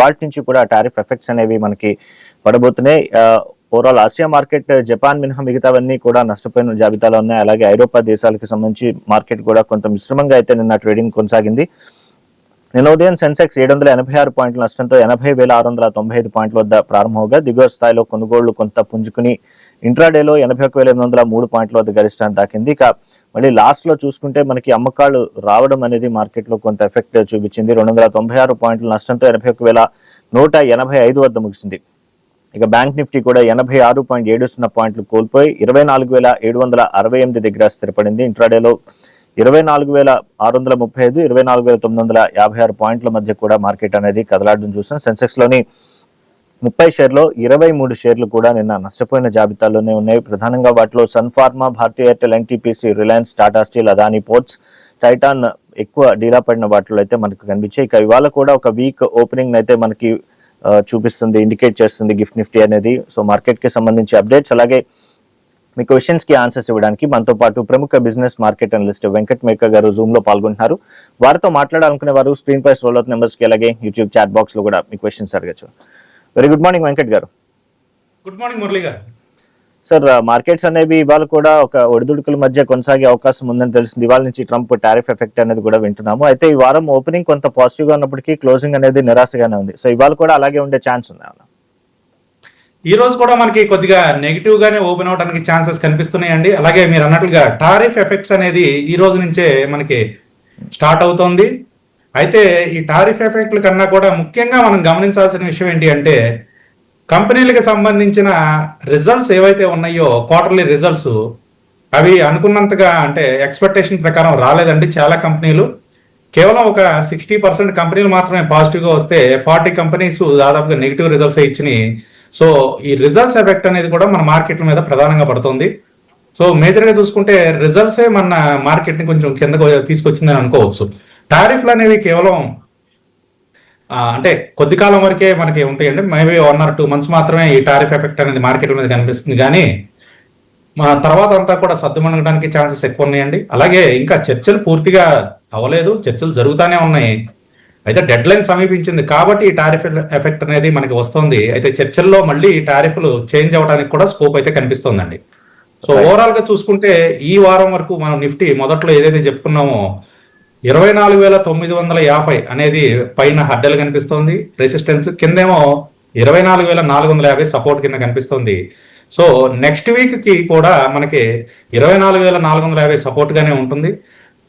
వాటి నుంచి కూడా టారిఫ్ ఎఫెక్ట్స్ అనేవి మనకి పడబోతున్నాయి. ఓవరాల్ ఆసియా మార్కెట్ జపాన్ మినహా మిగతావన్నీ కూడా నష్టపోయిన జాబితాలో ఉన్నాయి. అలాగే ఐరోపా దేశాలకు సంబంధించి మార్కెట్ కూడా కొంత మిశ్రమంగా అయితే నిన్న ట్రేడింగ్ కొనసాగింది. నిన్న ఉదయం సెన్సెక్స్ ఏడు వందల ఎనభై ఆరు పాయింట్ల నష్టంతో ఎనభై వేల ఆరు వందల తొంభై ఐదు పాయింట్ల వద్ద ప్రారంభంగా దిగువ స్థాయిలో కొనుగోళ్ళు కొంత పుంజుకుని ఇంట్రాడేలో ఎనభై ఒక వేల ఎనిమిది వందల మూడు పాయింట్ల వద్ద గరిష్టాన్ని తాకింది. ఇక మళ్ళీ లాస్ట్లో చూసుకుంటే మనకి అమ్మకాలు రావడం అనేది మార్కెట్లో కొంత ఎఫెక్ట్ చూపించింది. రెండు వందల తొంభై ఆరు పాయింట్ల నష్టంతో ఎనభై ఒక వేల నూట ఎనభై ఐదు వద్ద ముగిసింది. ఇక బ్యాంక్ నిఫ్టీ కూడా ఎనభై ఆరు పాయింట్ ఏడు సున్నా పాయింట్లు కోల్పోయి ఇరవై నాలుగు వేల ఏడు వందల అరవై ఎనిమిది దగ్గర స్థిరపడింది. ఇంట్రాడేలో ఇరవై నాలుగు వేల ఆరు వందల ముప్పై ఐదు ఇరవై నాలుగు వేల తొమ్మిది వందల యాభై ఆరు పాయింట్ల మధ్య కూడా మార్కెట్ అనేది కదలాడడం చూసాం. సెన్సెక్స్లోని ముప్పై షేర్లో ఇరవై మూడు షేర్లు కూడా నిన్న నష్టపోయిన జాబితాలోనే ఉన్నాయి. ప్రధానంగా వాటిలో Sun Pharma Bharti Airtel NTPC Reliance Tata steel Adani ports Titan ఎక్కువ డీలా పడిన వాటిలో అయితే మనకు కనిపించాయి. ఇక ఇవాళ కూడా ఒక వీక్ ఓపెనింగ్ అయితే మనకి చూపిస్తుంది ఇండికేట్ చేస్తుంది గిఫ్ట్ నిఫ్టీ అనేది. సో మార్కెట్కి సంబంధించి అప్డేట్స్ అలాగే మీ క్వశ్చన్స్కి ఆన్సర్స్ ఇవ్వడానికి మనతో పాటు ప్రముఖ బిజినెస్ మార్కెట్ అనలిస్ట్ వెంకట్ మేక గారు జూమ్లో పాల్గొంటున్నారు. వారితో మాట్లాడాలనుకునే వారు స్క్రీన్ పై స్క్రోల్ అవుట్ నెంబర్స్కి అలాగే యూట్యూబ్ చాట్ బాక్స్లో కూడా మీ క్వశ్చన్స్ అడగచ్చు. Very good morning Venkat garu. Good morning Murali గారు. సార్ మార్కెట్స్ అనేవి ఇవాళ కూడా ఒక ఒడిదుడుకుల మధ్య కొనసాగే అవకాశం ఉందని తెలిసింది. ఇవాళ నుంచి ట్రంప్ టారిఫ్ ఎఫెక్ట్ అనేది కూడా వింటున్నాము. అయితే ఈ వారం ఓపెనింగ్ కొంత పాజిటివ్గా ఉన్నప్పటికీ క్లోజింగ్ అనేది నిరాశగానే ఉంది. సో ఇవాళ కూడా అలాగే ఉండే ఛాన్స్ ఉంది? ఈ రోజు కూడా మనకి కొద్దిగా నెగిటివ్ గానే ఓపెన్ అవడానికి ఛాన్సెస్ కనిపిస్తున్నాయండి. అలాగే మీరు అన్నట్లుగా టారిఫ్ ఎఫెక్ట్స్ అనేది ఈ రోజు నుంచే మనకి స్టార్ట్ అవుతోంది. అయితే ఈ టారిఫ్ ఎఫెక్ట్ల కన్నా కూడా ముఖ్యంగా మనం గమనించాల్సిన విషయం ఏంటి అంటే కంపెనీలకు సంబంధించిన రిజల్ట్స్ ఏవైతే ఉన్నాయో క్వార్టర్లీ రిజల్ట్స్ అవి అనుకున్నంతగా అంటే ఎక్స్పెక్టేషన్ ప్రకారం రాలేదండి చాలా కంపెనీలు. కేవలం ఒక సిక్స్టీ పర్సెంట్ కంపెనీలు మాత్రమే పాజిటివ్గా వస్తే ఫార్టీ కంపెనీస్ దాదాపుగా నెగిటివ్ రిజల్ట్స్ ఇచ్చినాయి. సో ఈ రిజల్ట్స్ ఎఫెక్ట్ అనేది కూడా మన మార్కెట్ల మీద ప్రధానంగా పడుతుంది. సో మేజర్గా చూసుకుంటే రిజల్ట్సే మన మార్కెట్ని కొంచెం కిందకు తీసుకొచ్చిందని అనుకోవచ్చు. టారిఫ్లు అనేవి కేవలం అంటే కొద్ది కాలం వరకే మనకి ఉంటాయండి maybe one or two months మాత్రమే ఈ టారిఫ్ ఎఫెక్ట్ అనేది మార్కెట్ మీద కనిపిస్తుంది. కానీ మా తర్వాత అంతా కూడా సర్దుమణగడానికి ఛాన్సెస్ ఎక్కువ ఉన్నాయండి అలాగే ఇంకా చర్చలు పూర్తిగా అవ్వలేదు. చర్చలు జరుగుతూనే ఉన్నాయి. అయితే డెడ్ లైన్ సమీపించింది. కాబట్టి ఈ టారిఫ్ ఎఫెక్ట్ అనేది మనకి వస్తుంది. అయితే చర్చల్లో మళ్ళీ ఈ టారిఫ్లు చేంజ్ అవ్వడానికి కూడా స్కోప్ అయితే కనిపిస్తోందండి. సో. ఓవరాల్గా చూసుకుంటే ఈ వారం వరకు మనం నిఫ్టీ మొదట్లో ఏదైతే చెప్పుకున్నామో ఇరవై నాలుగు వేల తొమ్మిది వందల యాభై అనేది పైన హడ్డలు కనిపిస్తోంది. రెసిస్టెన్స్ కిందేమో ఇరవై నాలుగు వేల నాలుగు వందల యాభై సపోర్ట్ కింద కనిపిస్తోంది. సో నెక్స్ట్ వీక్కి కూడా మనకి ఇరవై నాలుగు వేల నాలుగు వందల యాభై సపోర్ట్ గానే ఉంటుంది.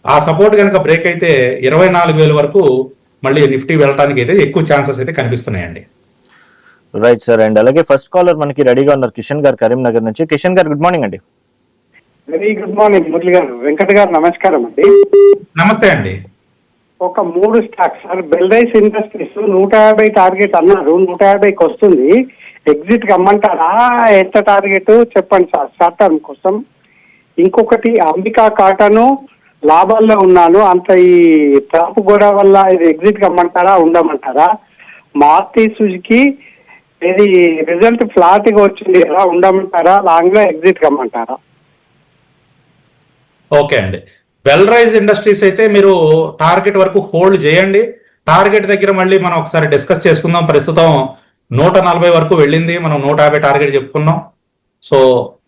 ఆ సపోర్ట్ కనుక బ్రేక్ అయితే ఇరవై నాలుగు వేల వరకు మళ్ళీ నిఫ్టీ వెళ్ళడానికి అయితే ఎక్కువ ఛాన్సెస్ అయితే కనిపిస్తున్నాయండి. రైట్ సార్ అండ్ అలాగే ఫస్ట్ కాలర్ మనకి రెడీగా ఉన్నారు. కిషన్ గారు కరీంనగర్ నుంచి. కిషన్ గారు గుడ్ మార్నింగ్ అండి. Very good morning Murali garu. Venkata garu నమస్కారం అండి. నమస్తే అండి. ఒక మూడు స్టాక్స్ సార్ బెల్రైస్ ఇండస్ట్రీస్ నూట యాభై టార్గెట్ అన్నారు. నూట యాభైకి వస్తుంది. ఎగ్జిట్ కమ్మంటారా ఎంత టార్గెట్? చెప్పండి సార్ షార్ట్ టర్మ్ కోసం. ఇంకొకటి అంబికా కాటను లాభాల్లో ఉన్నాను. అంత ఈ ట్రాప్ కూడా వల్ల ఇది ఎగ్జిట్ కమ్మంటారా ఉండమంటారా? మారుతి సుజుకి ఇది రిజల్ట్ ఫ్లాట్గా వచ్చింది. కదా ఉండమంటారా? లాంగ్లో ఎగ్జిట్ కమ్మంటారా ఓకే అండి. వెల్ రైజ్ ఇండస్ట్రీస్ అయితే మీరు టార్గెట్ వరకు హోల్డ్ చేయండి. టార్గెట్ దగ్గర మళ్ళీ మనం ఒకసారి డిస్కస్ చేసుకుందాం. ప్రస్తుతం నూట నలభై వరకు వెళ్ళింది. మనం నూట యాభై టార్గెట్ చెప్పుకున్నాం. సో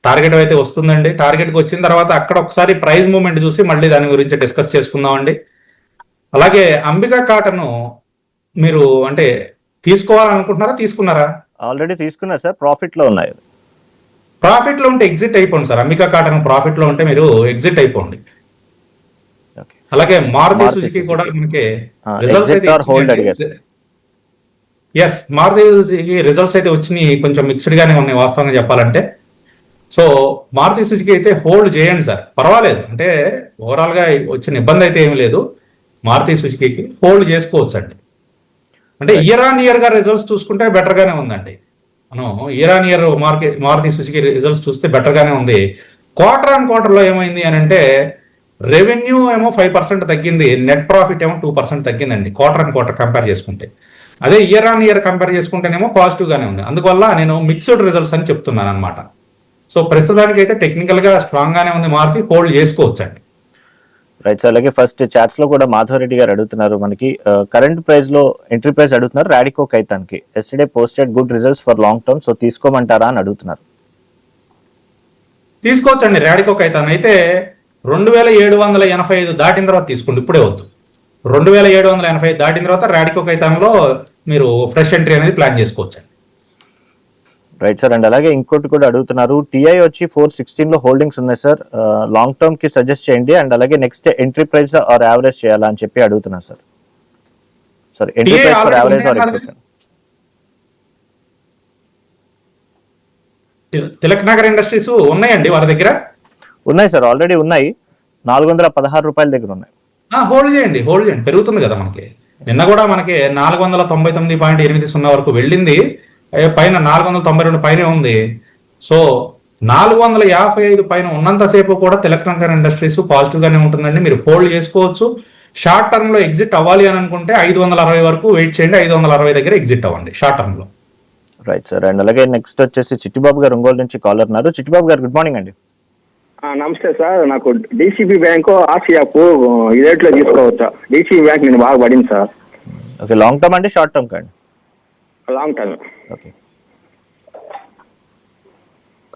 టార్గెట్ అయితే వస్తుందండి. టార్గెట్కి వచ్చిన తర్వాత అక్కడ ఒకసారి ప్రైస్ మూమెంట్ చూసి మళ్ళీ దాని గురించి డిస్కస్ చేసుకుందాం అండి. అలాగే అంబికా కాటన్ మీరు అంటే తీసుకోవాలనుకుంటున్నారా తీసుకున్నారా? ఆల్రెడీ తీసుకున్నారు సార్. ప్రాఫిట్లో ఉన్నాయి. ప్రాఫిట్లో ఉంటే ఎగ్జిట్ అయిపోండి సార్. అంబికా కాటన్ ప్రాఫిట్లో ఉంటే మీరు ఎగ్జిట్ అయిపోండి. అలాగే మారుతి సుజుకి. కూడా మనకి రిజల్ట్స్ అడిగారు. ఎస్ మారుతి సుజుకి రిజల్ట్స్ అయితే వచ్చినాయి. కొంచెం మిక్స్డ్ గానే ఉన్నాయి వాస్తవంగా చెప్పాలంటే. సో మారుతి సుజుకి అయితే హోల్డ్ చేయండి సార్. పర్వాలేదు. అంటే ఓవరాల్గా వచ్చిన ఇబ్బంది అయితే ఏమీ లేదు. మారుతి సుజుకి హోల్డ్ చేసుకోవచ్చు అండి అంటే ఇయర్ ఆన్ ఇయర్గా రిజల్ట్స్ చూసుకుంటే బెటర్ గానే ఉందండి. మనం year year market Maruti Suzuki results చూస్తే బెటర్గానే ఉంది. క్వార్టర్ ఆన్ క్వార్టర్లో ఏమైంది అని అంటే రెవెన్యూ ఏమో ఫైవ్ పర్సెంట్ తగ్గింది నెట్ ప్రాఫిట్ ఏమో టూ పర్సెంట్ తగ్గిందండి క్వార్టర్ అండ్ క్వార్టర్ కంపేర్ చేసుకుంటే. అదే ఇయర్ ఆన్ ఇయర్ కంపేర్ చేసుకుంటేనేమో పాజిటివ్గానే ఉంది. అందువల్ల నేను మిక్స్డ్ రిజల్ట్స్ అని చెప్తున్నాను అనమాట సో ప్రస్తుతానికి అయితే టెక్నికల్గా స్ట్రాంగ్గానే ఉంది మారుతి హోల్డ్ చేసుకోవచ్చండి. రైట్ సార్ అలాగే ఫస్ట్ చాట్స్లో కూడా మాధవరెడ్డి గారు అడుగుతున్నారు మనకి uh, కరెంట్ ప్రైస్లో ఎంట్రీ ప్రైస్ అడుగుతున్నారు Radico కైతాన్కి. Yesterday posted good results for long term so తీసుకోమంటారా అని అడుగుతున్నారు. తీసుకోవచ్చండి ర్యాడికో కైతాన్. అయితే రెండు వేల ఏడు వందల ఎనభై ఐదు దాటిన తర్వాత తీసుకోండి ఇప్పుడే వద్దు. రెండు వేల ఏడు వందల ఎనభై ఐదు దాటిన తర్వాత ర్యాడికో కైతాన్లో మీరు ఫ్రెష్ ఎంట్రీ అనేది ప్లాన్ చేసుకోవచ్చండి. రైట్ సార్ అండ్ అలాగే ఇంకోటి కూడా అడుగుతున్నారు. టీఐ వచ్చి ఫోర్ సిక్స్టీన్లో హోల్డింగ్స్ ఉన్నాయి సార్ లాంగ్ టర్మ్కి సజెస్ట్ చేయండి. అండ్ అలాగే next entry price or average చేయాలా అని చెప్పి అడుగుతున్నారు sir sir entry price for average or Tilak Nagar industries ఉన్నాయండి వారి దగ్గర? ఉన్నాయి సార్ ఆల్రెడీ ఉన్నాయి. నాలుగు వందల పదహారు రూపాయల దగ్గర ఉన్నాయి. హోల్డ్ చేయండి హోల్డ్ చేయండి. పెరుగుతుంది కదా మనకి. నిన్న కూడా మనకి నాలుగు వందల తొంభై తొమ్మిది పాయింట్ ఎనిమిది సున్నా వరకు వెళ్ళింది. పైన నాలుగు వందల తొంభై రెండు పైనే ఉంది. సో నాలుగు వందల యాభై ఐదు పైన ఉన్నంతసేపు కూడా తిలక్ నగర్ ఇండస్ట్రీస్ పాజిటివ్ గానే ఉంటుందండి. మీరు హోల్డ్ చేసుకోవచ్చు. షార్ట్ టర్మ్లో ఎగ్జిట్ అవ్వాలి అని అనుకుంటే ఐదు వందల అరవై వరకు వెయిట్ చేయండి. ఐదు వందల అరవై దగ్గర ఎగ్జిట్ అవ్వండి షార్ట్ టర్మ్లో రైట్ సార్. అండ్ అలాగే నెక్స్ట్ వచ్చేసి చిట్టిబాబు గారు ఒంగోలు నుంచి కాలర్ ఉన్నారు. చిట్టిబాబు గారు గుడ్ మార్నింగ్ అండి. ఆ, నమస్తే సార్. నాకు డిసిబి బ్యాంకు ఆసియాకు ఈ రేట్లో తీసుకోవచ్చా? డిసిబి బ్యాంక్ నేను బాగా పడింది సార్. ఓకే లాంగ్ టర్మ్ అండి షార్ట్ టర్మ్ కండి లాంగ్ టర్మ్ ఓకే.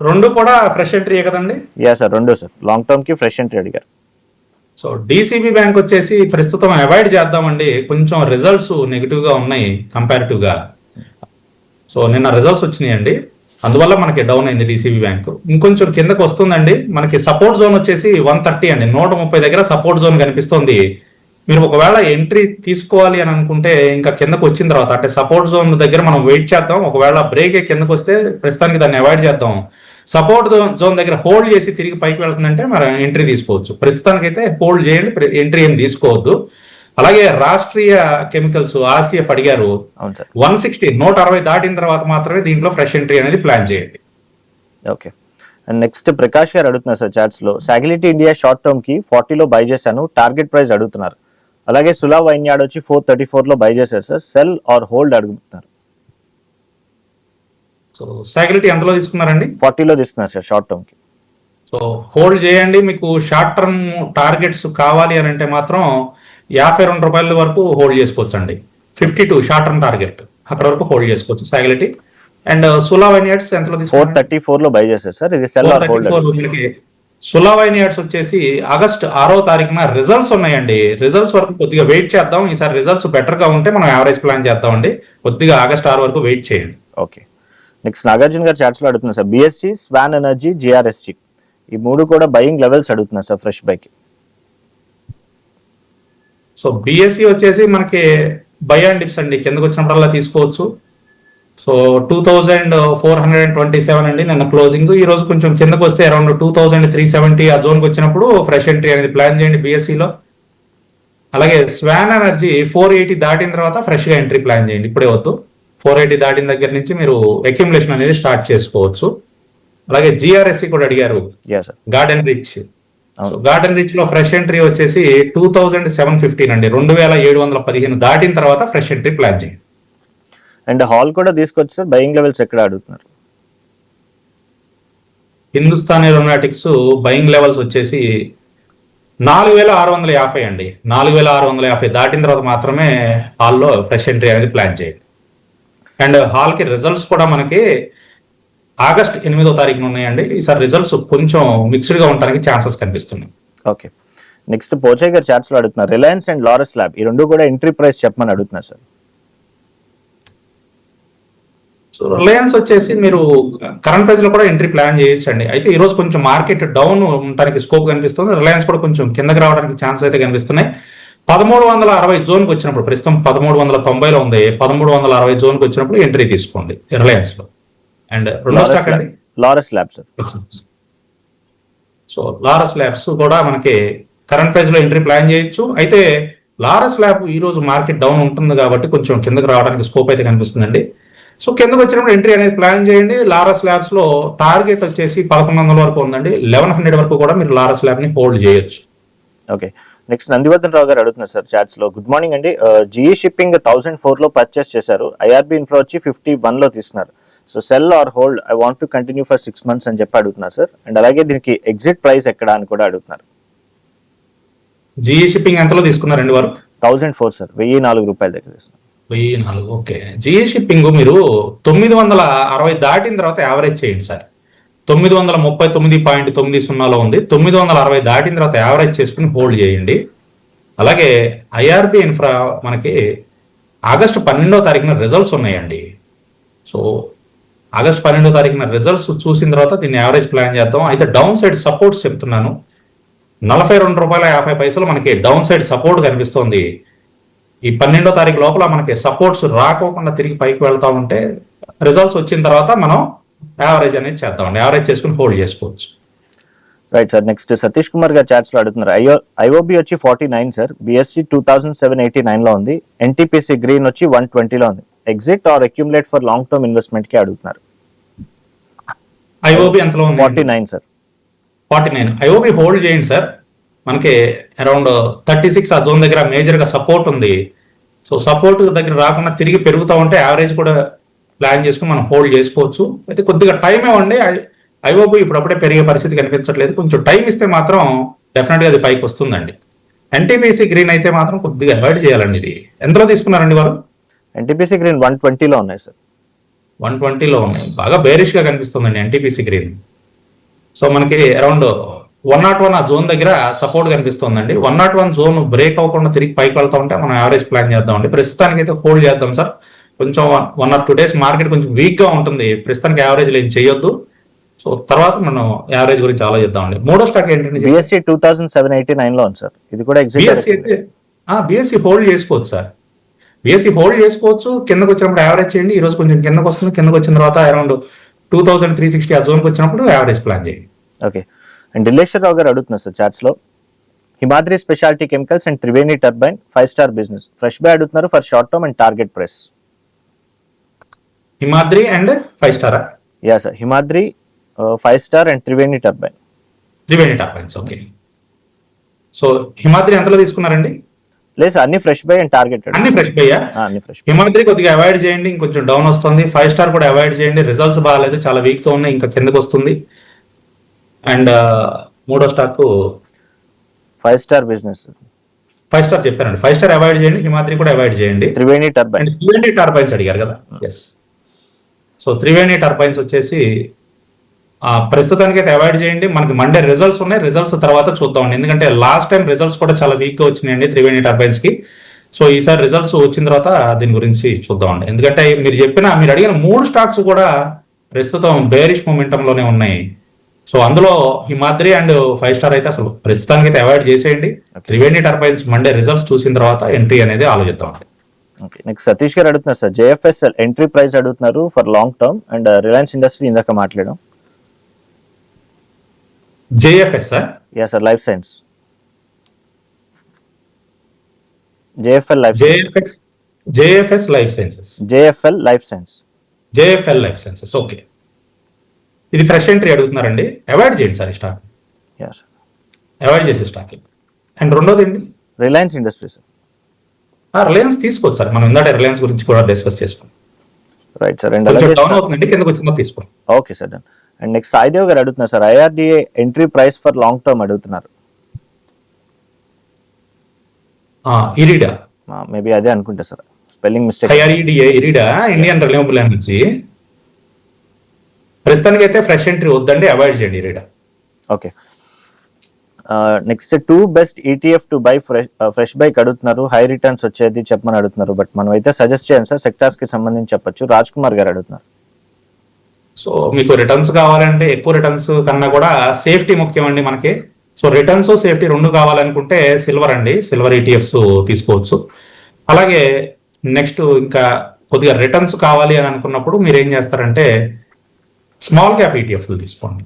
రెండు కూడా ఫ్రెష్ ఎంట్రీ కదండి? యా సార్ రెండు సార్. లాంగ్ టర్మ్కి ఫ్రెష్ ఎంట్రీ అడిగారు. సో డిసిబి బ్యాంక్ వచ్చేసి ప్రస్తుతం అవాయిడ్ చేద్దామండి. కొంచెం రిజల్ట్స్ నెగిటివ్గా ఉన్నాయి కంపారిటివ్గా సో నిన్న రిజల్ట్స్ వచ్చినాయండి. అందువల్ల మనకి డౌన్ అయింది డిసిబి బ్యాంక్. ఇంకొంచెం కిందకు వస్తుందండి. మనకి సపోర్ట్ జోన్ వచ్చేసి వన్ థర్టీ అండి. నూట ముప్పై దగ్గర సపోర్ట్ జోన్ కనిపిస్తుంది. మీరు ఒకవేళ ఎంట్రీ తీసుకోవాలి అని అనుకుంటే ఇంకా కిందకు వచ్చిన తర్వాత అంటే సపోర్ట్ జోన్ దగ్గర మనం వెయిట్ చేద్దాం. ఒకవేళ బ్రేక్ కిందకు వస్తే ప్రస్తుతానికి దాన్ని అవాయిడ్ చేద్దాం. సపోర్ట్ జోన్ దగ్గర హోల్డ్ చేసి తిరిగి పైకి వెళ్తుందంటే మరి ఎంట్రీ తీసుకోవచ్చు. ప్రస్తుతానికైతే హోల్డ్ చేయండి ఎంట్రీ ఏం తీసుకోవద్దు. అలాగే రాష్ట్రీయ కెమికల్స్ ఆర్సీఎఫ్ అడిగారు. అవును సార్. వన్ సిక్స్టీ నూట అరవై దాటిన తర్వాత మాత్రమే దీంట్లో ఫ్రెష్ ఎంట్రీ అనేది ప్లాన్ చేయండి. Okay. And next Prakash garu అడుగుతున్నారు సార్ చాట్స్లో. సాగిలిటీ ఇండియా షార్ట్ టర్మ్కి ఫార్టీలో బై చేశాను. టార్గెట్ ప్రైస్ అడుగుతున్నారు. అలాగే సులా వైన్ యార్డ్ వచ్చి ఫోర్ థర్టీ ఫోర్లో బై చేశారు సార్. సెల్ ఆర్ హోల్డ్ అడుగుతున్నారు. సో ఎంతలో తీసుకున్నారండి? ఫార్టీలో తీసుకున్నారు సార్ షార్ట్ టర్మ్కి. సో హోల్డ్ చేయండి మీకు షార్ట్ టర్మ్ టార్గెట్స్ కావాలి అని అంటే మాత్రం యాభై రెండు రూపాయల వరకు హోల్డ్ చేసుకోవచ్చు అండి fifty two short term target అక్కడ వరకు హోల్డ్ చేసుకోవచ్చు. సాగిలిటీ అండ్ సులా వైనియట్స్ ఎంతలో ఫోర్ థర్టీ ఫోర్లో బై చేశారు సార్. ఇది సెల్ ఆర్ హోల్డ్ 434 మనకి సులావైన్ యాడ్స్ వచ్చేసి ఆగస్ట్ ఆరో తారీఖున రిజల్ట్స్ ఉన్నాయండి. రిజల్ట్స్ వరకు కొద్దిగా వెయిట్ చేద్దాం. ఈసారి రిజల్ట్స్ బెటర్గా ఉంటే మనం యావరేజ్ ప్లాన్ చేద్దామండి. కొద్దిగా ఆగస్ట్ ఆరు వరకు వెయిట్ చేయండి. ఓకే. నెక్స్ట్ నాగార్జున గారు చాట్స్లో అడుగుతున్నారు sir. BSE Swan Energy GRSE. ఈ మూడు కూడా బయింగ్ లెవెల్స్ అడుగుతున్నారు sir fresh bike. So BSc వచ్చేసి మనకి బై అండ్ డిప్స్ అండి. కిందకు వచ్చినప్పుడల్లా తీసుకోవచ్చు. So two thousand four hundred and twenty seven అండి నిన్న క్లోజింగ్ ఈ రోజు కొంచెం కిందకు వస్తే around two thousand three seventy ఆ జోన్కి వచ్చినప్పుడు ఫ్రెష్ ఎంట్రీ అనేది ప్లాన్ చేయండి బిఎస్సిలో అలాగే స్వాన్ ఎనర్జీ ఫోర్ ఎయిటీ దాటిన తర్వాత ఫ్రెష్గా ఎంట్రీ ప్లాన్ చేయండి. ఇప్పుడే వద్దు. ఫోర్ ఎయిటీ దాటిన దగ్గర నుంచి మీరు అక్యుములేషన్ అనేది స్టార్ట్ చేసుకోవచ్చు. అలాగే జిఆర్ఎస్సి కూడా అడిగారు. గార్డెన్ రిచ్ అవును. సో గార్డెన్ రిచ్లో ఫ్రెష్ ఎంట్రీ వచ్చేసి టూ థౌజండ్ సెవెన్ ఫిఫ్టీన్ అండి. రెండు వేల ఏడు వందల పదిహేను దాటిన తర్వాత ఫ్రెష్ ఎంట్రీ ప్లాన్ చేయండి. అండ్ హాల్ కూడా తీసుకొచ్చి సార్ బయింగ్ లెవెల్స్ ఎక్కడ అడుగుతున్నారు? హిందుస్థాన్ ఏరోనాటిక్స్ బయింగ్ లెవెల్స్ వచ్చేసి నాలుగు వేల ఆరు వందల యాభై అండి. నాలుగు వేల ఆరు వందల యాభై దాటిన తర్వాత మాత్రమే హాల్లో ఫ్రెష్ ఎంట్రీ అనేది ప్లాన్ చేయండి. అండ్ హాల్కి రిజల్ట్స్ కూడా మనకి ఆగస్ట్ ఎనిమిదో తారీఖున ఉన్నాయండి. ఈసారి రిజల్ట్స్ కొంచెం మిక్స్డ్గా ఉండడానికి ఛాన్సెస్ కనిపిస్తున్నాయి. ఓకే నెక్స్ట్ పోచే గారు లో అడుగుతున్నారు. రిలయన్స్ అండ్ లారస్ ల్యాబ్ ఈ రెండు కూడా ఎంట్రీ ప్రైస్ చెప్పమని అడుగుతున్నారు సార్ సో రిలయన్స్ వచ్చేసి మీరు కరెంట్ ప్రైస్లో కూడా ఎంట్రీ ప్లాన్ చేయొచ్చు అండి అయితే ఈ రోజు కొంచెం మార్కెట్ డౌన్ ఉండడానికి స్కోప్ కనిపిస్తుంది. రిలయన్స్ కూడా కొంచెం కిందకి రావడానికి ఛాన్స్ అయితే కనిపిస్తున్నాయి. పదమూడు వందల అరవై జోన్కి వచ్చినప్పుడు ప్రస్తుతం పదమూడు వందల తొంభైలో ఉంది. పదమూడు వందల అరవై జోన్కి వచ్చినప్పుడు ఎంట్రీ తీసుకోండి రిలయన్స్లో. అండ్ రెండో స్టాక్ అండి? Laurus lab sir. So Laurus labs కూడా మనకి కరెంట్ ప్రైస్లో ఎంట్రీ ప్లాన్ చేయొచ్చు. అయితే లారస్ ల్యాబ్ ఈ రోజు మార్కెట్ డౌన్ ఉంటుంది కాబట్టి కొంచెం కిందకి రావడానికి స్కోప్ అయితే కనిపిస్తుందండి. సో కిందకి వచ్చినప్పుడు ఎంట్రీ అనేది ప్లాన్ చేయండి. లారస్ ల్యాబ్స్లో టార్గెట్ వచ్చేసి పదకొండు వందల వరకు ఉందండి. లెవెన్ హండ్రెడ్ వరకు కూడా మీరు లారస్ ల్యాబ్ని హోల్డ్ చేయొచ్చు. ఓకే నెక్స్ట్ నందివర్ధన్ రావు గారు అడుగుతున్నారు సార్ చాట్స్లో. గుడ్ మార్నింగ్ అండి. జిఈ షిప్పింగ్ థౌసండ్ ఫోర్లో పర్చేస్ చేశారు. ఐఆర్బి ఇన్ఫ్రా వచ్చి ఫిఫ్టీ వన్లో తీసుకున్నారు. So sell or hold I want to continue for six months అని చెప్పి అడుగుతున్నారు సార్. అండ్ అలాగే దీనికి ఎగ్జిట్ ప్రైస్ ఎక్కడ అని కూడా అడుగుతున్నారు. జిఈ షిప్పింగ్ ఎంతలో తీసుకున్నారండి వారు? థౌజండ్ ఫోర్ సార్ వెయ్యి నాలుగు రూపాయల దగ్గర తీసుకున్నాం వెయ్యి నాలుగు. ఓకే. జిఈ షిప్పింగ్ మీరు తొమ్మిది వందల అరవై దాటిన తర్వాత యావరేజ్ చేయండి సార్. తొమ్మిది వందల ముప్పై తొమ్మిది పాయింట్ తొమ్మిది సున్నాలో ఉంది. తొమ్మిది వందల అరవై దాటిన తర్వాత యావరేజ్ చేసుకుని హోల్డ్ చేయండి. అలాగే ఐఆర్బి ఇన్ఫ్రా మనకి ఆగస్టు పన్నెండో తారీఖున రిజల్ట్స్ ఉన్నాయండి. సో ఆగస్ట్ పన్నెండో తారీఖున రిజల్ట్స్ చూసిన తర్వాత దీన్ని యావరేజ్ ప్లాన్ చేద్దాం. అయితే డౌన్ సైడ్ సపోర్ట్స్ చెప్తున్నాను. నలభై రెండు రూపాయల యాభై పైసలు మనకి డౌన్ సైడ్ సపోర్ట్ కనిపిస్తోంది. ఈ పన్నెండో తారీఖు లోపల మనకి సపోర్ట్స్ రాకోకుండా తిరిగి పైకి వెళ్తా ఉంటే రిజల్ట్స్ వచ్చిన తర్వాత మనం యావరేజ్ అనేది చేద్దామండి యావరేజ్ చేసుకుని హోల్డ్ చేసుకోవచ్చు. Right sir next Satish Kumar garu చాట్స్లో అడుగుతున్నారు. ఐఓ ఐఓబి వచ్చి forty nine sir BSE two thousand seven eighty నైన్లో ఉంది. ఎన్టీపీసీ గ్రీన్ వచ్చి వన్ ట్వంటీలో ఉంది. Exit or accumulate for long term ఇన్వెస్ట్మెంట్కి అడుగుతున్నారు. ఐఓబి ఎంతలో ఉంది? Forty nine sir forty nine IOB hold చేయండి సార్ మనకి అరౌండ్ థర్టీ సిక్స్ ఆ జోన్ దగ్గర మేజర్గా సపోర్ట్ ఉంది. సో సపోర్ట్ దగ్గర రాకుండా తిరిగి పెరుగుతూ ఉంటే యావరేజ్ కూడా ప్లాన్ చేసుకుని మనం హోల్డ్ చేసుకోవచ్చు. అయితే కొద్దిగా టైం ఇవ్వండి. ఐఓబి ఇప్పుడప్పుడే పెరిగే పరిస్థితి కనిపించట్లేదు. కొంచెం టైం ఇస్తే మాత్రం డెఫినెట్గా అది పైకి వస్తుందండి. ఎన్టీపీసీ గ్రీన్ అయితే మాత్రం కొద్దిగా అవాయిడ్ చేయాలండి ఇది. ఎంతలో తీసుకున్నారండి వారు? ఎన్టీపీసీ గ్రీన్ వన్ ట్వంటీలో ఉన్నాయి సార్. వన్ ట్వంటీలో ఉన్నాయి. బాగా బేరిష్గా కనిపిస్తుందండి ఎన్టీపీసీ గ్రీన్. సో మనకి అరౌండ్ వన్ నాట్ వన్ ఆ జోన్ దగ్గర సపోర్ట్ కనిపిస్తుందండి. One nought one zone break అవ్వకుండా తిరిగి పైకి వెళ్తా ఉంటే మనం యావరేజ్ ప్లాన్ చేద్దామండి ప్రస్తుతానికి అయితే హోల్డ్ చేద్దాం సార్. కొంచెం one or two days market కొంచెం వీక్గా ఉంటుంది. ప్రస్తుతానికి యావరేజ్ ఏం చేయొద్దు. సో తర్వాత మనం యావరేజ్ గురించి ఆలోచిద్దామండి మూడో స్టాక్ ఏంటండి BSE two thousand seven eighty నైన్లో ఉంది సార్. ఇది కూడా బిఎస్సి ఎగ్జిట్ అయితే బిఎస్సి హోల్డ్ చేసుకోవచ్చు సార్. బిఎస్సి హోల్డ్ చేసుకోవచ్చు. కిందకు వచ్చినప్పుడు యావరేజ్ చేయండి. ఈ రోజు కొంచెం కిందకు వస్తుంది. కిందకు వచ్చిన తర్వాత around two thousand three sixty ఆ జోన్కి వచ్చినప్పుడు యావరేజ్ ప్లాన్ చేయండి. ఓకే. అండ్ రావు గారు అడుగుతున్నారు sir చాట్స్లో. Himadri speciality chemicals and Triveni turbine five star business fresh buy అడుగుతున్నారు for short term and target price Himadri and five స్టారా yeah sir Himadri five star and Triveni turbine. Triveni turbines okay so Himadri ఎంతలో తీసుకున్నారండి? లేదు sir అన్ని fresh buy and target అన్ని fresh అయ్యా అన్ని fresh Himadri కొద్దిగా avoid చేయండి ఇంకొంచెం డౌన్ వస్తుంది. ఫైవ్ స్టార్ కూడా అవాయిడ్ చేయండి. రిజల్ట్స్ బాగాలేదు చాలా వీక్గా ఉన్నాయి ఇంకా కిందకు వస్తుంది. అండ్ మూడో stock five star business. Five star చెప్పారండి. ఫైవ్ స్టార్ అవాయిడ్ చేయండి హిమాద్రి కూడా అవాయిడ్ చేయండి. త్రివేణి టర్బైన్. త్రివేణి టర్బైన్స్ అడిగారు కదా? ఎస్ సో త్రివేణి టర్బైన్స్ వచ్చేసి ప్రస్తుతానికి అయితే అవాయిడ్ చేయండి. మనకి మండే రిజల్ట్స్ ఉన్నాయి. రిజల్ట్స్ తర్వాత చూద్దామండి ఎందుకంటే లాస్ట్ టైం రిజల్ట్స్ కూడా చాలా వీక్గా వచ్చినాయండి త్రివేణి టర్బైన్స్కి సో ఈసారి రిజల్ట్స్ వచ్చిన తర్వాత దీని గురించి చూద్దామండి ఎందుకంటే మీరు చెప్పిన మీరు అడిగిన మూడు స్టాక్స్ కూడా ప్రస్తుతం బేరిష్ మొమెంటం లోనే ఉన్నాయి. సో అందులో హిమాద్రి అండ్ ఫైవ్ స్టార్ అయితే అసలు ప్రస్తుతానికి అయితే అవాయిడ్ చేసేయండి. త్రివేణి టర్బైన్స్ మండే రిజల్ట్స్ చూసిన తర్వాత ఎంట్రీ అనేది ఆలోచిద్దామండి ఓకే నెక్స్ట్ సతీష్ గారు అడుగుతున్నారు సార్ జేఎఫ్ఎస్ఎల్ ఎంట్రీ ప్రైస్ అడుగుతున్నారు for long term and Reliance industry ఇందాక మాట్లాడాం. JFS sir yeah sir life science JFL life JFS JFS life sciences JFL life science JFL life sciences okay ఇది fresh entry అడుగుతున్నారండి. Avoid చేయండి sir ఈ stock avoid చేసే stock and రెండోది ఏంటి? Reliance industry sir Reliance తీసుకోవచ్చు sir. మనం ఇందాక రిలయన్స్ గురించి కూడా డిస్కస్ చేసుకున్నాం. రైట్ సార్ అండ్ డౌన్ అవుతుందండి కిందకు వచ్చిందో తీసుకోండి. Okay sir done and next Saidev garu అడుగుతున్నారు sir IRDA entry price for long term అడుగుతున్నారు. ఇరిడా మేబీ అదే అనుకుంటా sir spelling mistake IREDA IREDA Indian reliable energy ప్రస్తుతానికి అయితే ఫ్రెష్ ఎంట్రీ వద్దండి అవాయిడ్ చేయండి IREDA okay. Next two best ETF to buy fresh fresh bike అడుగుతున్నారు high returns వచ్చేది చెప్పమని అడుగుతున్నారు బట్ మనం అయితే సజెస్ట్ చేయండి సార్. సెక్టార్స్కి సంబంధించి చెప్పొచ్చు. రాజ్ కుమార్ గారు అడుగుతున్నారు. సో మీకు రిటర్న్స్ కావాలంటే ఎక్కువ రిటర్న్స్ కన్నా కూడా సేఫ్టీ ముఖ్యం అండి మనకి. సో రిటర్న్స్ సేఫ్టీ రెండు కావాలనుకుంటే సిల్వర్ అండి. సిల్వర్ ఈటీఎఫ్స్ తీసుకోవచ్చు. అలాగే నెక్స్ట్ ఇంకా కొద్దిగా రిటర్న్స్ కావాలి అని అనుకున్నప్పుడు మీరు ఏం చేస్తారంటే స్మాల్ క్యాప్ ఈటీఎఫ్ తీసుకోండి.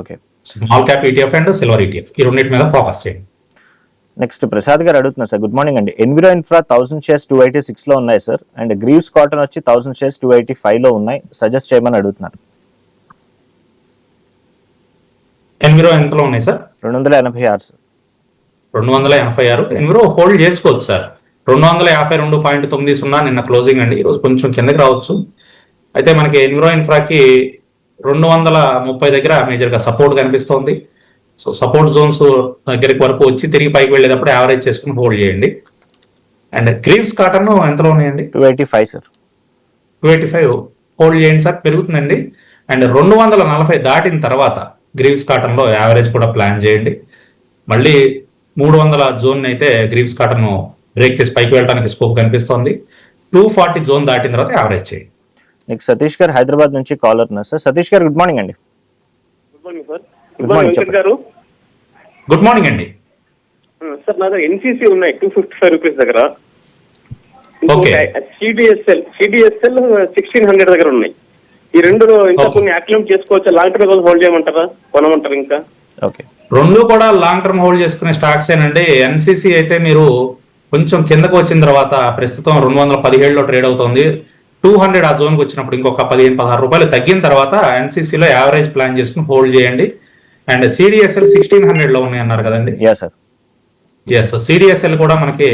Okay. Small cap ETF and silver ETF ఈ రెండింటి మీద ఫోకస్ చేయండి. నెక్స్ట్ ప్రసాద్ గారు అడుగుతున్నారు సార్ గుడ్ మార్నింగ్ అండి. Enviro infra thousand shares two eighty సిక్స్లో ఉన్నాయి సార్. అండ్ గ్రీవ్స్ కాటన్ వచ్చి థౌసండ్ షేర్స్ టూ ఎయిటీ ఫైవ్లో ఉన్నాయి. సజెస్ట్ చేయమని అడుగుతున్నారు. ఎన్విరో ఎంతలో ఉన్నాయి సార్? రెండు వందల ఎనభై ఆరు సార్. రెండు వందల ఎనభై ఆరు. ఎన్విరో హోల్డ్ చేసుకోవచ్చు సార్. రెండు వందల యాభై రెండు పాయింట్ తొమ్మిది సున్నా నిన్న క్లోజింగ్ అండి. ఈరోజు కొంచెం కిందకి రావచ్చు. అయితే మనకి ఎన్విరో ఇన్ఫ్రాకి రెండు వందల ముప్పై దగ్గర మేజర్గా సపోర్ట్ కనిపిస్తోంది. సో సపోర్ట్ జోన్స్ దగ్గరికి వరకు వచ్చి తిరిగి పైకి వెళ్ళేటప్పుడు యావరేజ్ చేసుకుని హోల్డ్ చేయండి. అండ్ గ్రీవ్స్ కాటన్ ఎంతలో ఉన్నాయండి? Two eighty five sir two eighty five. Hold చేయండి సార్ పెరుగుతుందండి. అండ్ రెండు వందల నలభై దాటిన తర్వాత గ్రీవ్స్ కాటన్లో యావరేజ్ కూడా ప్లాన్ చేయండి. మళ్ళీ మూడు వందల జోన్ అయితే గ్రీవ్స్ కాటన్ బ్రేక్ చేసి పైకి వెళ్ళడానికి స్కోప్ కనిపిస్తోంది. టూ ఫార్టీ జోన్ దాటిన తర్వాత యావరేజ్ చేయండి. నెక్స్ట్ సతీష్ గారు హైదరాబాద్ నుంచి కాలర్ ఉన్నారు సార్. సతీష్ గారు గుడ్ మార్నింగ్ అండి. గుడ్ మార్నింగ్ గారు. గుడ్ మార్నింగ్ అండి. సార్ నా దగ్గర ఎన్సీసీ ఉన్నాయి టూ ఫిఫ్టీ ఫైవ్ రూపీస్ దగ్గర. సిడిఎస్ఎల్ సిడిఎస్ఎల్ సిక్స్టీన్ హండ్రెడ్ దగ్గర ఉన్నాయి. ఈ రెండు ఇంకా. కొన్ని అక్లెమ్ చేసుకోవచ్చా? లాంగ్ టర్మ్ హోల్డ్ చేయమంటారా? కొనమంటారా ఇంకా? ఓకే. రెండు కూడా లాంగ్ టర్మ్ హోల్డ్ చేసుకునే స్టాక్స్ ఏనండి. ఎన్సీసీ అయితే మీరు కొంచెం కిందకు వచ్చిన తర్వాత ప్రస్తుతం రెండు వందల పదిహేడులో ట్రేడ్ అవుతుంది. టూ హండ్రెడ్ ఆ జోన్కి వచ్చినప్పుడు ఇంకొక పదిహేను పదహారు రూపాయలు తగ్గిన తర్వాత ఎన్సీసీలో యావరేజ్ ప్లాన్ చేసుకుని హోల్డ్ చేయండి. అండ్ సిడిఎస్ఎల్ సిక్స్టీన్ హండ్రెడ్లో ఉన్నాయి అన్నారు కదండి ఎస్ సిడిఎస్ఎల్ కూడా మనకి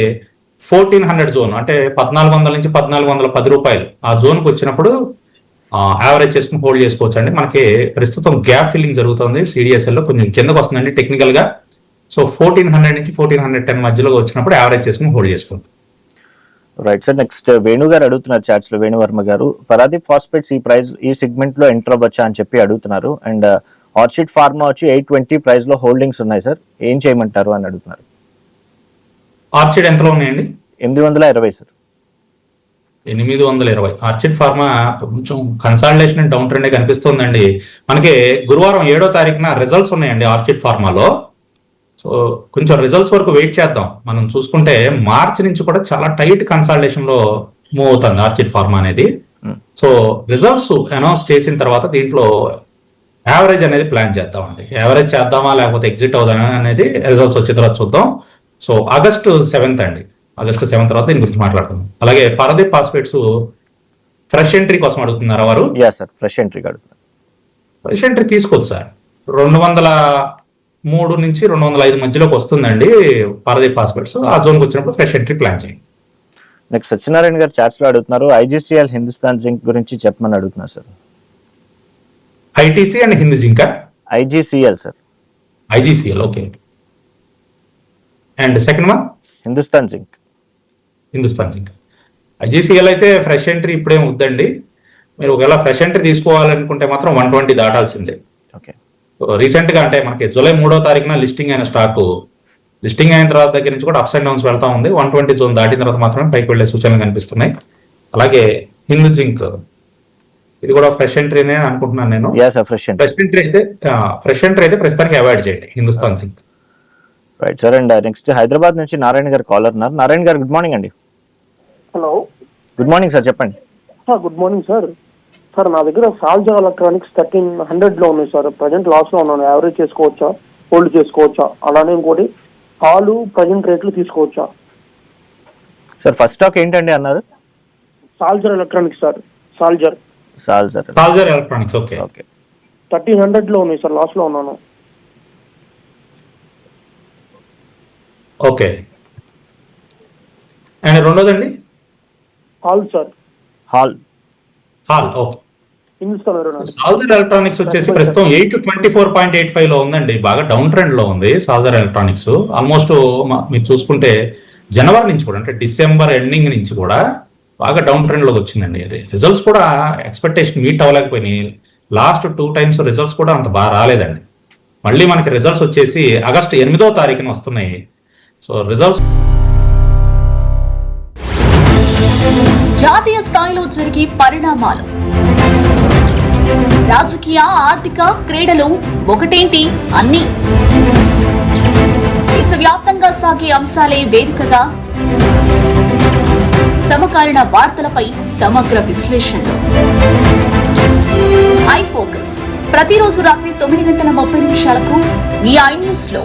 ఫోర్టీన్ హండ్రెడ్ జోన్ అంటే పద్నాలుగు వందల నుంచి పద్నాలుగు వందల పది రూపాయలు ఆ జోన్కి వచ్చినప్పుడు యావరేజ్ చేసుకుని హోల్డ్ చేసుకోవచ్చు అండి మనకి ప్రస్తుతం గ్యాప్ ఫిల్లింగ్ జరుగుతుంది సిడిఎస్ఎల్లో కొంచెం కిందకు వస్తుందండి టెక్నికల్గా సో ఫోర్టీన్ హండ్రెడ్ నుంచి ఫోర్టీన్ హండ్రెడ్ టెన్ మధ్యలో వచ్చినప్పుడు యావరేజ్ చేసుకుని హోల్డ్ చేసుకోండి. రైట్ సార్ నెక్స్ట్ వేణు గారు అడుగుతున్నారు చాట్స్లో వేణువర్మ గారు. పరాదీప్ ఫాస్ఫేట్స్ ఈ ప్రైస్ ఈ సెగ్మెంట్లో ఎంటర్ అవ్వచ్చా అని చెప్పి అడుగుతున్నారు. అండ్ ఆర్చిడ్ ఫార్మా వచ్చి ఎయిట్ ట్వంటీ ప్రైస్లో హోల్డింగ్స్ ఉన్నాయి సార్ ఏం చేయమంటారు అని అడుగుతున్నారు. ఆర్చిడ్ ఎంతలో ఉన్నాయండి? ఎనిమిది వందల ఇరవై సార్ ఎనిమిది వందల ఇరవై. ఆర్చిడ్ ఫార్మా కొంచెం కన్సాలిడేషన్ డౌన్ ట్రెండ్ కనిపిస్తుందండి. మనకి గురువారం ఏడో తారీఖున రిజల్ట్స్ ఉన్నాయండి ఆర్చిడ్ ఫార్మాలో సో కొంచెం రిజల్ట్స్ వరకు వెయిట్ చేద్దాం. మనం చూసుకుంటే మార్చ్ నుంచి కూడా చాలా టైట్ కన్సాలిడేషన్లో మూవ్ అవుతుంది ఆర్చిడ్ ఫార్మా అనేది. Hmm. సో రిజల్ట్స్ అనౌన్స్ చేసిన తర్వాత దీంట్లో యావరేజ్ అనేది ప్లాన్ చేద్దామండి. యావరేజ్ చేద్దామా లేకపోతే ఎగ్జిట్ అవుదామా అనేది రిజల్ట్స్ వచ్చిన తర్వాత చూద్దాం. సో ఆగస్టు సెవెంత్ అండి. ఆగస్టు సెవెంత్ తర్వాత దీని గురించి మాట్లాడుకుందాం. అలాగే పారదీప్ ఫాస్ఫేట్స్ ఫ్రెష్ ఎంట్రీ కోసం అడుగుతున్నారా వారు? ఫ్రెష్ ఎంట్రీ అడుగుతున్నారు ఫ్రెష్ ఎంట్రీ తీసుకోవచ్చు సార్ రెండు వందల మూడు నుంచి రెండు వందల ఐదు మధ్యలోకి వస్తుందండి పారదీప్ ఫాస్ఫేట్స్ ఆ జోన్కి వచ్చినప్పుడు ఫ్రెష్ ఎంట్రీ ప్లాన్ చేయండి. నెక్స్ట్ సత్యనారాయణ గారు చాట్స్లో అడుగుతున్నారు ఐజీసీఎల్ హిందుస్థాన్ జింక్ గురించి చెప్పమని అడుగుతున్నారు సార్. ఐటీసీ అండ్ హిందీ Jinka? IGCL sir. IGCL okay. And second one? Hindustan zinc. Hindustan zinc. IGCL అయితే ఫ్రెష్ ఎంట్రీ ఇప్పుడేం వద్దండి. మీరు ఒకవేళ ఫ్రెష్ ఎంట్రీ తీసుకోవాలనుకుంటే మాత్రం వన్ ట్వంటీ దాటాల్సిందే. రీసెంట్గా అంటే మనకి జూలై మూడో తారీఖున లిస్టింగ్ అయిన స్టాక్ లిస్టింగ్ అయిన తర్వాత దగ్గర నుంచి కూడా అప్స్ అండ్ డౌన్స్ వెళ్తా ఉంది. వన్ ట్వంటీ జోన్ దాటిన తర్వాత మాత్రమే పైకి వెళ్ళే సూచనలు కనిపిస్తున్నాయి. అలాగే హిందూ జింక్ ఇది కూడా ఫ్రెష్ ఎంట్రీనే అనుకుంటున్నాను నేను. ఫ్రెష్ ఎంట్రీ అయితే ఫ్రెష్ ఎంట్రీ అయితే ప్రస్తుతానికి అవాయిడ్ చేయండి Hindustan zinc. Right sir and next Hyderabad నుంచి నారాయణ గారు కాలర్ ఉన్నారు. నారాయణ గారు గుడ్ మార్నింగ్ అండి. హలో గుడ్ మార్నింగ్ సార్ చెప్పండి. గుడ్ మార్నింగ్ సార్ సార్ నా దగ్గర సాల్జా ఎలక్ట్రానిక్స్ థర్టీన్ హండ్రెడ్లో ఉన్నాయి సార్. ప్రజెంట్ లాస్లో ఉన్నాను యావరేజ్ చేసుకోవచ్చా? హోల్డ్ చేసుకోవచ్చా? అలానే ఇంకోటి పాలు ప్రజెంట్ రేట్లు తీసుకోవచ్చా? సార్ ఫస్ట్ స్టాక్ ఏంటండి అన్నారు? Salzer electronics sir. సాల్జర్ సాల్ సార్ టాల్జర్ ఎలక్ట్రానిక్స్ ఓకే. ఓకే. థర్టీన్ హండ్రెడ్లో ఉన్నాయి సార్ లాస్లో ఉన్నాను. Okay. And రెండోదండి? HAL sir. HAL. HAL okay. Salzer electronics వచ్చేసి ప్రస్తుతం eight twenty four point eight ఫైవ్లో ఉందండి. బాగా డౌన్ ట్రెండ్లో ఉంది సాల్జర్ ఎలక్ట్రానిక్స్ ఆల్మోస్ట్ మీరు చూసుకుంటే జనవరి నుంచి కూడా అంటే డిసెంబర్ ఎండింగ్ నుంచి కూడా బాగా డౌన్ ట్రెండ్లోకి వచ్చిందండి అది. రిజల్ట్స్ కూడా ఎక్స్పెక్టేషన్ మీట్ అవ్వలేకపోయినాయి. లాస్ట్ టూ టైమ్స్ రిజల్ట్స్ కూడా అంత బాగా రాలేదండి. మళ్ళీ మనకి రిజల్ట్స్ వచ్చేసి ఆగస్టు ఎనిమిదో తారీఖున వస్తున్నాయి. సో రిజల్ట్స్ జాతీయ స్థాయిలో జరిగే పరిణామాలు. రాజకీయ ఆర్థిక క్రీడలు ఒకటేంటి అన్ని? దేశవ్యాప్తంగా సాగే అంశాలే వేదికగా. సమకాలీన వార్తలపై సమగ్ర విశ్లేషణలు ఐ ఫోకస్. ప్రతిరోజు రాత్రి తొమ్మిది గంటల ముప్పై నిమిషాలకు ఈ ఐ న్యూస్లో